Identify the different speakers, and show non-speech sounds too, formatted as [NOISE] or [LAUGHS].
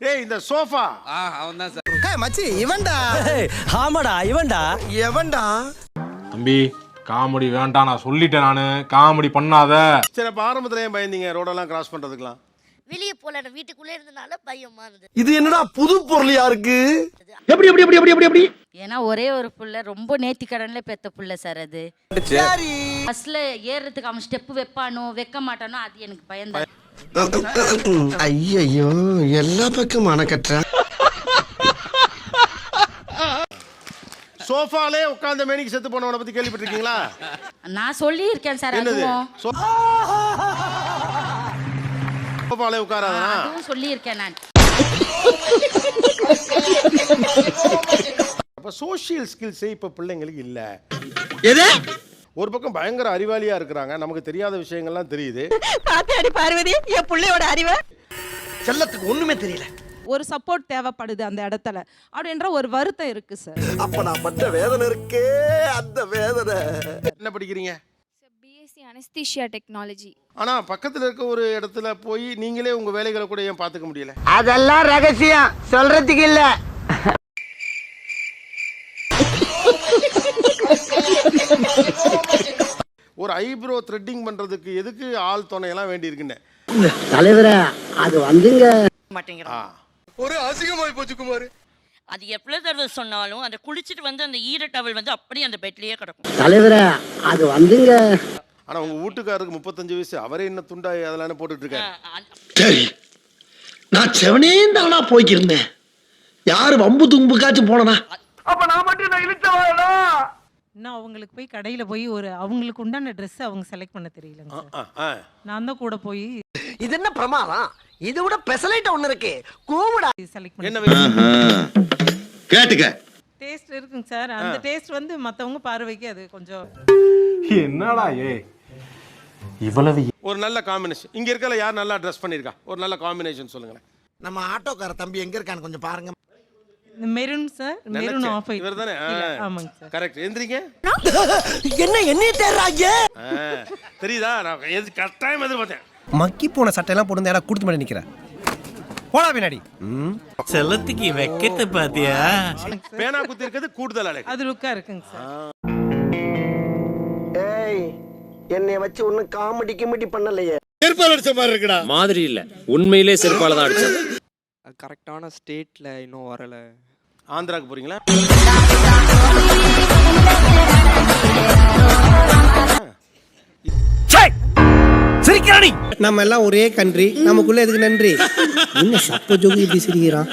Speaker 1: ஏய் இந்த சோஃபா.
Speaker 2: ஆ அவன் தான் சார்
Speaker 3: மச்சி இவன்டா.
Speaker 4: ஆமாடா இவன்டா.
Speaker 3: எவன்டா?
Speaker 5: தம்பி காமெடி வேண்டாம் நான் சொல்லிட்டேன் நானு. காமெடி பண்ணாத.
Speaker 1: சரி அப்ப ஆரம்பத்துல ஏன் பயந்தீங்க? ரோடெல்லாம் கிராஸ் பண்றதுக்குலாம்
Speaker 6: வெளியே போல வீட்டுக்குள்ளே இருந்தனால பயமா இருந்தது
Speaker 3: இது என்னடா புது பொருளியா இருக்கு?
Speaker 7: ஏன்னா ஒரே ஒரு புள்ள ரொம்ப நேர்த்திக்கடன்ல பெத்த புள்ள சார் அது. பஸ்ல ஏறுறதுக்கு அவன் ஸ்டெப் வைப்பானோ வைக்க மாட்டானோ அது எனக்கு பயந்தான்
Speaker 3: ஐயோ எல்லா பக்கம் அணக்கட்டுறா.
Speaker 1: சோஃபாலே உட்கார்ந்த மேனிக்கு செத்து போனவனை பத்தி கேள்விப்பட்டிருக்கீங்களா?
Speaker 7: நான் சொல்லியிருக்கேன் சார்
Speaker 1: என்னது? சோஃபாலே உட்காராதா?
Speaker 7: அதுவும் சொல்லியிருக்கேன் நான்.
Speaker 1: அப்ப சோஷியல் ஸ்கில்ஸே இப்ப பிள்ளைங்களுக்கு இல்ல.
Speaker 3: எது?
Speaker 1: ஒரு பக்கம் பயங்கர அறிவாளியா இருக்கிறாங்க. நமக்கு தெரியாத விஷயங்கள்லாம் தெரியுது.
Speaker 8: பாத்தாடி பார்வதி என் பிள்ளையோட அறிவை.
Speaker 3: செல்லத்துக்கு ஒண்ணுமே தெரியல.
Speaker 8: ஒரு சப்போர்ட் தேவைப்படுது அந்த இடத்துல. அப்படின்ற ஒரு வருத்தம் இருக்கு சார்
Speaker 3: அப்ப நான் பட்ட வேதனை இருக்கே அந்த வேதனை.
Speaker 1: என்ன படிக்கிறீங்க?
Speaker 9: பிஎஸ்சி அனஸ்தீஷியா டெக்னாலஜி
Speaker 1: ஆனா பக்கத்துல இருக்க ஒரு இடத்துல போய் நீங்களே உங்க வேலைகளை கூட ஏன் பாத்துக்க முடியல?
Speaker 4: அதெல்லாம் ரகசியம். சொல்றதுக்கு இல்ல. [LAUGHS]
Speaker 1: ஒரு ஐப்ரோ த்ரெட்டிங் பண்றதுக்கு எதுக்கு ஆள் துணையெல்லாம் வேண்டி இருக்குன்னு
Speaker 4: தலைவரே அது வந்துங்க.
Speaker 6: மாட்டேங்கிறான்.
Speaker 3: ஒரு அசிங்கமாய் போச்சு குமார்.
Speaker 6: அது எவ்வளவு தடவை சொன்னாலும் அந்த குளிச்சிட்டு வந்து அந்த ஈர டவல் வந்து அப்படியே அந்த பெட்லயே கிடக்கும்.
Speaker 4: தலைவரே அது வந்துங்க.
Speaker 1: ஆனா உங்க வீட்டுக்காரருக்கு முப்பத்தஞ்சு வயசு. அவரே என்ன துண்டா அதெல்லாம் போட்டுட்டு இருக்காரு
Speaker 3: சரி. நான் செவனே தானா போய்க்கிருந்தேன். யாரு வம்பு தும்புக்காச்சும் போனனா?
Speaker 8: இன்னும் அவங்களுக்கு போய் கடையில போய் ஒரு அவங்களுக்கு உண்டான ட்ரெஸ் அவங்க செலக்ட் பண்ண தெரியலங்க சார். நான் தான் கூட போய்
Speaker 4: இது என்ன பிரமாதம்? இது விட பெசலைட் ஒண்ணு இருக்கு. கூவிடா.
Speaker 8: செலக்ட்
Speaker 1: என்ன
Speaker 8: பண்ணி
Speaker 3: கேட்டுக்க.
Speaker 8: டேஸ்ட் இருக்குங்க சார். அந்த டேஸ்ட் வந்து மத்தவங்க பார்வைக்கு அது கொஞ்சம்
Speaker 5: என்னடா ஏ? இவ்வளவு
Speaker 1: ஒரு நல்ல காம்பினேஷன் இங்க இருக்கல யார் நல்லா ட்ரெஸ் பண்ணிருக்கா? ஒரு நல்ல காம்பினேஷன் சொல்லுங்களேன்.
Speaker 3: நம்ம ஆட்டோக்கார தம்பி எங்க இருக்கான்னு கொஞ்சம் பாருங்க.
Speaker 8: மெரூன் சார் மெரூன் ஆஃப்
Speaker 1: இவர் தானே
Speaker 8: ஆமாங்க சார்
Speaker 1: கரெக்ட் எந்திரிங்க.
Speaker 4: என்ன தேடுறாங்க?
Speaker 1: ஆ, தெரியுதா? நான் எது கட்டாயம் எதிர்பார்த்தேன்.
Speaker 3: மக்கி போன சட்டையெல்லாம் போட்டு ஏடா கொடுத்து மாட்டே நிக்கிறேன் போடா பின்னாடி.
Speaker 4: செல்லத்துக்கு வெக்கத்தை பாத்தியா
Speaker 1: பேனா குத்தி இருக்கிறது கூடுதல் அழகு.
Speaker 8: அது லுக்கா இருக்குங்க சார்
Speaker 4: ஏய் என்னைய வச்சு ஒண்ணும் காமெடி கிமெடி பண்ணலையே.
Speaker 2: மாதிரி இல்ல. உண்மையிலே செருப்பால தான் அடிச்சது.
Speaker 10: அது கரெக்டான ஸ்டேட்ல இன்னும் வரல.
Speaker 1: ஆந்திராக்கு போறீங்களா?
Speaker 4: சிரிக்கிறானி
Speaker 3: நம்ம எல்லாம் ஒரே கண்ட்ரி நமக்குள்ள எதுக்கு நன்றி? என்ன சப்ப ஜோகு இப்படி சிரிக்கிறான்?